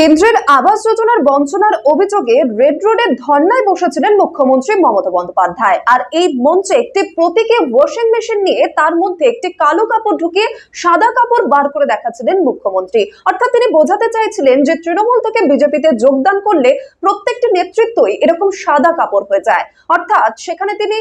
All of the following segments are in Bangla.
কেন্দ্রের আবাস যোজনার বঞ্চনার অভিযোগে রেড রোডে ধর্নায় বসেছিলেন মুখ্যমন্ত্রী মমতা বন্দ্যোপাধ্যায়। আর এই মঞ্চে একটি প্রতীকে ওয়াশিং মেশিন নিয়ে তার মধ্যে একটি কালো কাপড় ঢুকিয়ে সাদা কাপড় বার করে দেখাচ্ছিলেন মুখ্যমন্ত্রী। অর্থাৎ তিনি বোঝাতে চাইছিলেন যে তৃণমূল থেকে বিজেপিতে যোগদান করলে প্রত্যেকটি নেতৃত্বই এরকম সাদা কাপড় হয়ে যায়। অর্থাৎ সেখানে তিনি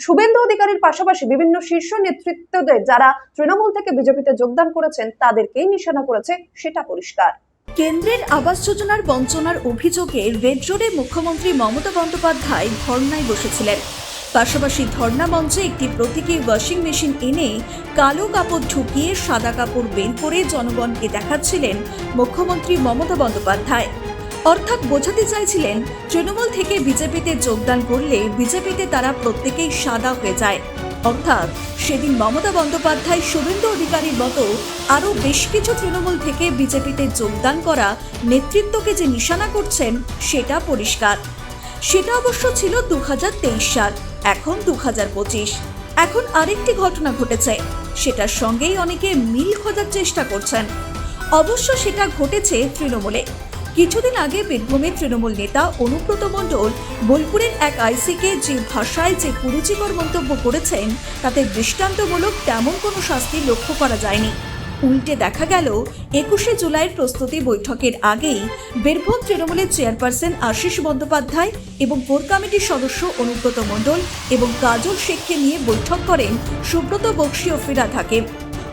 শুভেন্দু অধিকারীর পাশাপাশি বিভিন্ন শীর্ষ নেতৃত্বদের যারা তৃণমূল থেকে বিজেপিতে যোগদান করেছেন, তাদেরকেই নিশানা করেছে, সেটা পরিষ্কার। কেন্দ্রের আবাস যোজনার বঞ্চনার অভিযোগে রেড রোডে মুখ্যমন্ত্রী মমতা বন্দ্যোপাধ্যায় ধর্নায় বসেছিলেন। পাশাপাশি ধর্না মঞ্চে একটি প্রতীকী ওয়াশিং মেশিন এনে কালো কাপড় ঢুকিয়ে সাদা কাপড় বের করে জনগণকে দেখাচ্ছিলেন মুখ্যমন্ত্রী মমতা বন্দ্যোপাধ্যায়। অর্থাৎ বোঝাতে চাইছিলেন, তৃণমূল থেকে বিজেপিতে যোগদান করলে বিজেপিতে তারা প্রত্যেকেই সাদা হয়ে যায়। অর্থাৎ সেদিন মমতা বন্দ্যোপাধ্যায় শুভেন্দু অধিকারীর মতো আরও বেশ কিছু তৃণমূল থেকে বিজেপিতে যোগদান করা নেতৃত্বকে যে নিশানা করছেন, সেটা পরিষ্কার। সেটা অবশ্য ছিল দু হাজার তেইশ সাল, এখন দু হাজার পঁচিশ। এখন আরেকটি ঘটনা ঘটেছে, সেটার সঙ্গেই অনেকে মিল খোঁজার চেষ্টা করছেন। অবশ্য সেটা ঘটেছে তৃণমূলে। কিছুদিন আগে বীরভূমের তৃণমূল নেতা অনুব্রত মণ্ডল বোলপুরের এক আইসিকে যে ভাষায় যে কুরুচিকর মন্তব্য করেছেন, তাতে দৃষ্টান্তমূলক তেমন কোনো শাস্তি লক্ষ্য করা যায়নি। উল্টে দেখা গেল, একুশে জুলাইয়ের প্রস্তুতি বৈঠকের আগেই বীরভূম তৃণমূলের চেয়ারপারসন আশিস বন্দ্যোপাধ্যায় এবং কোর কমিটির সদস্য অনুব্রত মণ্ডল এবং কাজল শেখকে নিয়ে বৈঠক করেন সুব্রত বক্সি ও ফিরাদ হাকিম।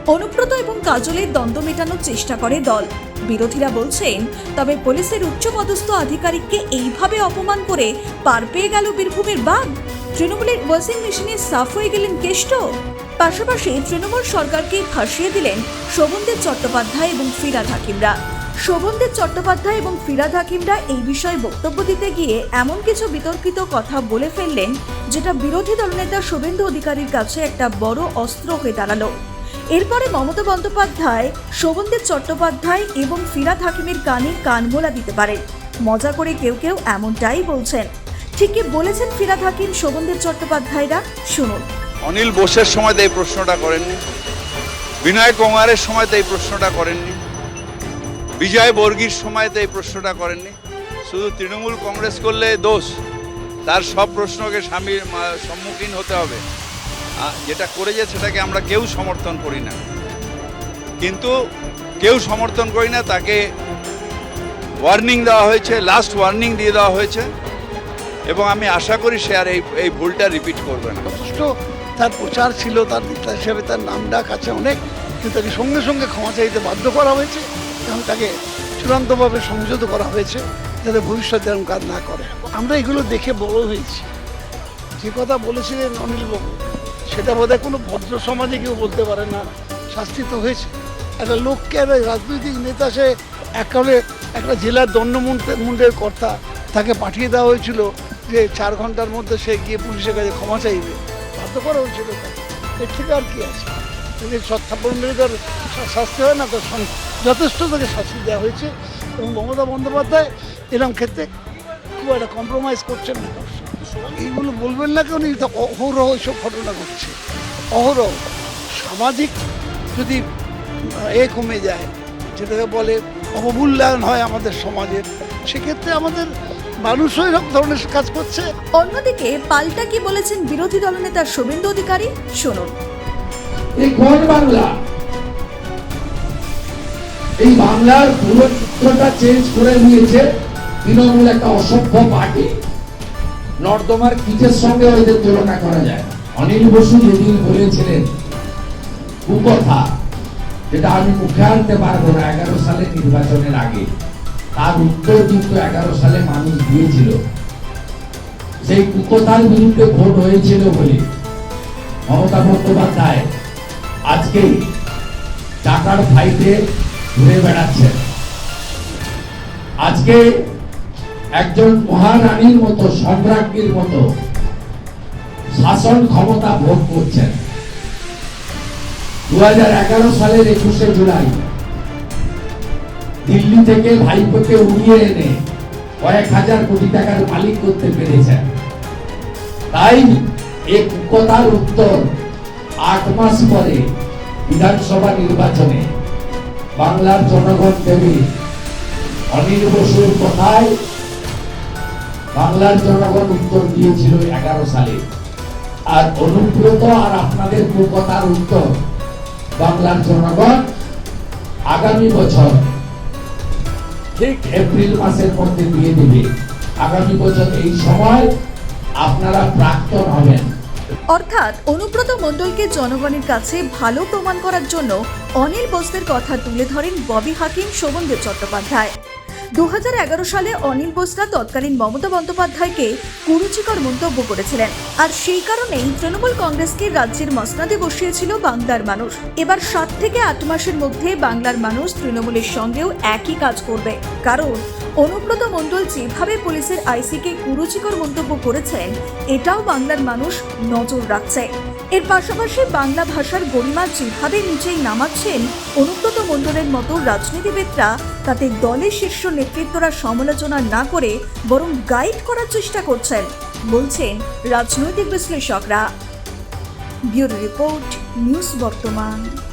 অনুব্রত এবং কাজলের দ্বন্দ্ব মেটানোর চেষ্টা করে দল। বিরোধীরা বলছেন, তবে পুলিশের উচ্চপদস্থ আধিকারিককে এইভাবে অপমান করে পার পেয়ে গেল বীরভূমের বাঘ? তৃণমূলের ওয়াশিং মেশিনে সাফ হয়ে গেলেন কেষ্ট? পাশাপাশি তৃণমূল সরকারকে ফাঁসিয়ে দিলেন শোভনদেব চট্টোপাধ্যায় এবং ফিরাদ হাকিমরা। শোভনদেব চট্টোপাধ্যায় এবং ফিরাদ হাকিমরা এই বিষয়ে বক্তব্য দিতে গিয়ে এমন কিছু বিতর্কিত কথা বলে ফেললেন, যেটা বিরোধী দলনেতা শুভেন্দু অধিকারীর কাছে একটা বড় অস্ত্র হয়ে দাঁড়াল। এরপরে মমতা বন্দ্যোপাধ্যায়, শোভনদেব চট্টোপাধ্যায় এবং ফিরাদ হাকিমের কানে কানমোলা দিতে পারেন। মজা করে কেউ কেউ এমনটাই বলছেন। ঠিক কি বলেছেন ফিরাদ হাকিম, শোভনদেব চট্টোপাধ্যায়রা? শুনুন। অনিল বোসের সময় এই প্রশ্নটা করেননি। বিনয় কুমারের সময় এই প্রশ্নটা করেননি। বিজয় বর্গীর সময় এই প্রশ্নটা করেননি। শুধু তৃণমূল কংগ্রেস করলে দোষ। তার সব প্রশ্নকে স্বামীর সম্মুখীন হতে হবে। যেটা করেছে সেটাকে আমরা কেউ সমর্থন করি না। কিন্তু কেউ সমর্থন করি না, তাকে ওয়ার্নিং দেওয়া হয়েছে লাস্ট ওয়ার্নিং দিয়ে দেওয়া হয়েছে। এবং আমি আশা করি সে আর এই এই ভুলটা রিপিট করবে না। যথেষ্ট তার প্রচার ছিল, তার নেতা হিসেবে তার নাম ডাক আছে অনেক, কিন্তু তাকে সঙ্গে সঙ্গে ক্ষমা চাইতে বাধ্য করা হয়েছে এবং তাকে চূড়ান্তভাবে সংযত করা হয়েছে যাতে ভবিষ্যতে এরকম কাজ না করে। আমরা এগুলো দেখে বড় হয়েছি। যে কথা বলেছিলেন অনিলবাবু সেটা বোধহয় কোনো ভদ্র সমাজে কেউ বলতে পারে না। শাস্তি তো হয়েছে। একটা লোককে, একটা রাজনৈতিক নেতা, সে একালে একটা জেলার দণ্ডমুন্ডের মুন্ডের কর্তা, তাকে পাঠিয়ে দেওয়া হয়েছিল যে চার ঘণ্টার মধ্যে সে গিয়ে পুলিশের কাছে ক্ষমা চাইবে। বাধ্য করা হয়েছিল। এর থেকে আর কি আছে? যদি সত্যাপন মিলে তার শাস্তি হয় না তার যথেষ্ট তাকে শাস্তি দেওয়া হয়েছে। এবং মমতা বন্দ্যোপাধ্যায় এরকম ক্ষেত্রে খুব একটা কম্প্রোমাইজ করছেন না। এইগুলো বলবেন না কেন? এটা অহরহ এসব ঘটনা ঘটছে। অহরহ। সামাজিক যদি এ কমে যায় যেটাকে বলে অবমূল্যায়ন হয় আমাদের সমাজের সেক্ষেত্রে আমাদের মানুষও এরকম ধরনের কাজ করছে। অন্যদিকে পাল্টা কি বলেছেন বিরোধী দলনেতা শুভেন্দু অধিকারী? শুনুন। এই কোন বাংলা এই বাংলার পুরো চিত্রটা চেঞ্জ করে নিয়েছে তৃণমূল একটা অসভ্য পার্টি নর্দমার কিচের সঙ্গে ওদের তুলনা করা যায়। অনিল বসু যেদিন বলেছিলেন কুকথা যেটা আমি মুখে আনতে পারব না এগারো সালে নির্বাচনের আগে। তার উত্তর কিন্তু এগারো সালে মানুষ দিয়েছিল। সেই কুকথার বিরুদ্ধে ভোট হয়েছিল বলে মমতা বন্দ্যোপাধ্যায় আজকে টাকার ফাইটে ঘুরে বেড়াচ্ছেন। আজকে একজন মহারানীর মতো, সম্রাজ্ঞীর মতো শাসন ক্ষমতা ভোগ করছেন। দু সালের একুশে জুলাই দিল্লি থেকে ভাইপোকে উড়িয়ে এনে কয়েক হাজার কোটি টাকার মালিক করতে পেরেছেন। তাই এই কুকতার উত্তর আট মাস পরে বিধানসভা নির্বাচনে বাংলার জনগণ দেবে। অনিল বসুর কথায় বাংলার জনগণ উত্তর দিয়েছিল এগারো সালে। আর অনুব্রত আর আপনাদের কথার উত্তর, বাংলার জনগণ আগামী বছর ঠিক এপ্রিল মাসের মধ্যে দিয়ে দেবে। আগামী বছর এই সময় আপনারা প্রাক্তন হবেন। অর্থাৎ অনুব্রত মণ্ডলকে জনগণের কাছে ভালো প্রমাণ করার জন্য অনিল বোসদের কথা তুলে ধরেন ববি হাকিম, শোভনদেব চট্টোপাধ্যায়। দু হাজার এগারো সালে অনিল বোসরা তৎকালীন মমতা বন্দ্যোপাধ্যায়কে কুরুচিকর মন্তব্য করেছিলেন। আর সেই কারণেই তৃণমূল কংগ্রেসকে রাজ্যের মসনাদে বসিয়েছিল বাংলার মানুষ। এবার সাত থেকে আট মাসের মধ্যে বাংলার মানুষ তৃণমূলের সঙ্গেও একই কাজ করবে। কারণ অনুব্রত মণ্ডল যেভাবে পুলিশের আইসিকে কুরুচিকর মন্তব্য করেছেন, এটাও বাংলার মানুষ নজর রাখছে। এর পাশাপাশি বাংলা ভাষার গরিমা যেভাবে নিচেই নামাচ্ছেন, অনুব্রত মণ্ডলের মতো রাজনীতিবিদরা তাতে দলের শীর্ষ নেতৃত্বরা সমালোচনা না করে বরং গাইড করার চেষ্টা করছেন, বলছেন রাজনৈতিক বিশ্লেষকরা। ব্যুরো রিপোর্ট, নিউজ বর্তমান।